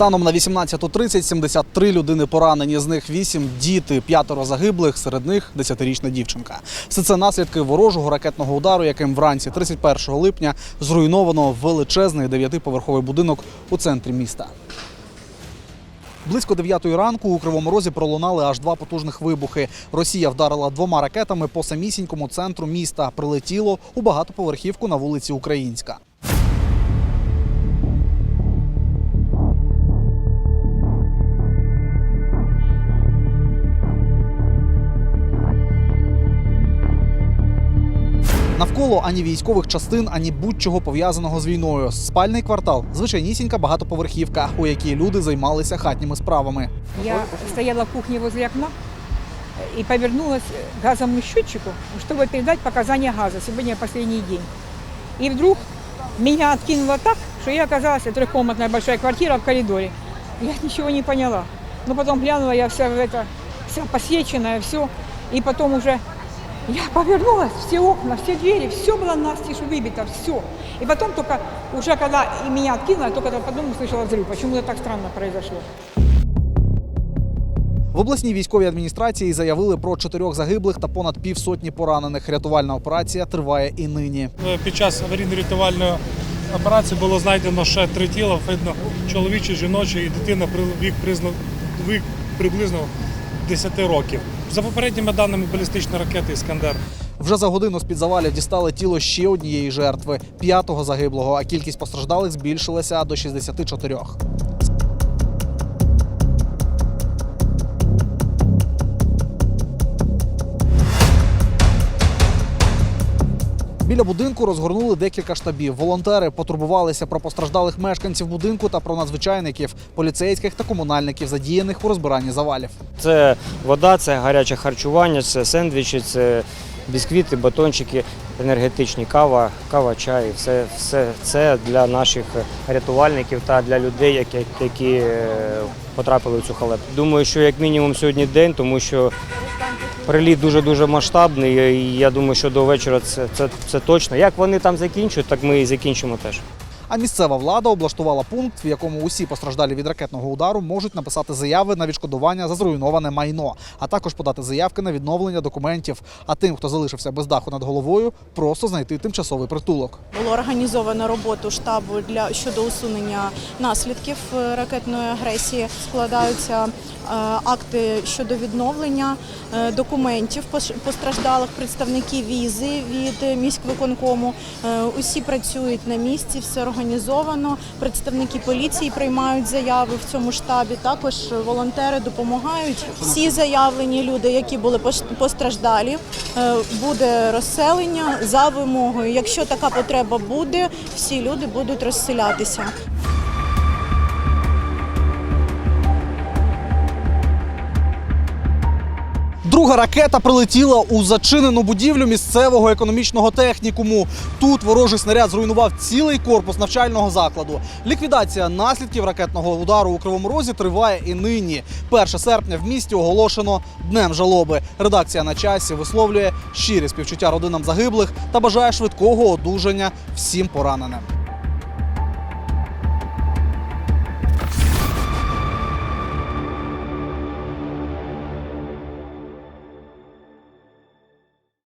Станом на 18.30 73 людини поранені. З них 8 – діти, п'ятеро загиблих, серед них 10-річна дівчинка. Все це наслідки ворожого ракетного удару, яким вранці 31 липня зруйновано величезний дев'ятиповерховий будинок у центрі міста. Близько 9 ранку у Кривому Розі пролунали аж два потужних вибухи. Росія вдарила двома ракетами по самісінькому центру міста. Прилетіло у багатоповерхівку на вулиці Українська. Навколо ані військових частин, ані будь-чого пов'язаного з війною. Спальний квартал звичайнісінька багатоповерхівка, у якій люди займалися хатніми справами. Я стояла в кухне возле окна и повернулась к газовому счетчику, чтобы передать показания газа. Сегодня последний день. И вдруг меня откинуло так, что я оказалась в трехкомнатная квартира в коридоре. Я ничего не поняла. Но потом глянула, я вся в это, вся посвеченная, все. И потом уже я повернулась, все окна, все двери, все было настежь выбито, все. И потом только, уже когда и меня откинуло, я только потом услышала взрыв. Почему-то так странно произошло. В обласній військовій адміністрації заявили про чотирьох загиблих та понад півсотні поранених. Рятувальна операція триває і нині. Під час аварійно-рятувальної операції було знайдено ще три тіла, видно, чоловіче, жіноче і дитина при- вік, призна- вік приблизно 10 років. За попередніми даними балістичної ракети Іскандер. Вже за годину з під завалів дістали тіло ще однієї жертви п'ятого загиблого, а кількість постраждалих збільшилася до 64. Біля будинку розгорнули декілька штабів. Волонтери потурбувалися про постраждалих мешканців будинку та про надзвичайників, поліцейських та комунальників, задіяних у розбиранні завалів. Це вода, це гаряче харчування, це сендвічі, це бісквіти, батончики, енергетичні кава, кава, чай. Все, все це для наших рятувальників та для людей, які, які е, потрапили в цю халепу. Думаю, що як мінімум сьогодні день, тому що приліт дуже-дуже масштабний. І я думаю, що до вечора це, це, це точно. Як вони там закінчують, так ми і закінчимо теж. А місцева влада облаштувала пункт, в якому усі постраждалі від ракетного удару можуть написати заяви на відшкодування за зруйноване майно, а також подати заявки на відновлення документів. А тим, хто залишився без даху над головою, просто знайти тимчасовий притулок. Було організовано роботу штабу для щодо усунення наслідків е, ракетної агресії. Складаються е, акти щодо відновлення е, документів постраждалих представників візи від міськвиконкому. Усі працюють на місці, все організовано. Представники поліції приймають заяви в цьому штабі. Також волонтери допомагають. Всі заявлені люди, які були постраждалі, е, буде розселення за вимогою. Якщо така потреба буде, всі люди будуть розселятися. Друга ракета прилетіла у зачинену будівлю місцевого економічного технікуму. Тут ворожий снаряд зруйнував цілий корпус навчального закладу. Ліквідація наслідків ракетного удару у Кривому Розі триває і нині. 1 серпня в місті оголошено днем жалоби. Редакція на часі висловлює щирі співчуття родинам загиблих та бажає швидкого одужання всім пораненим.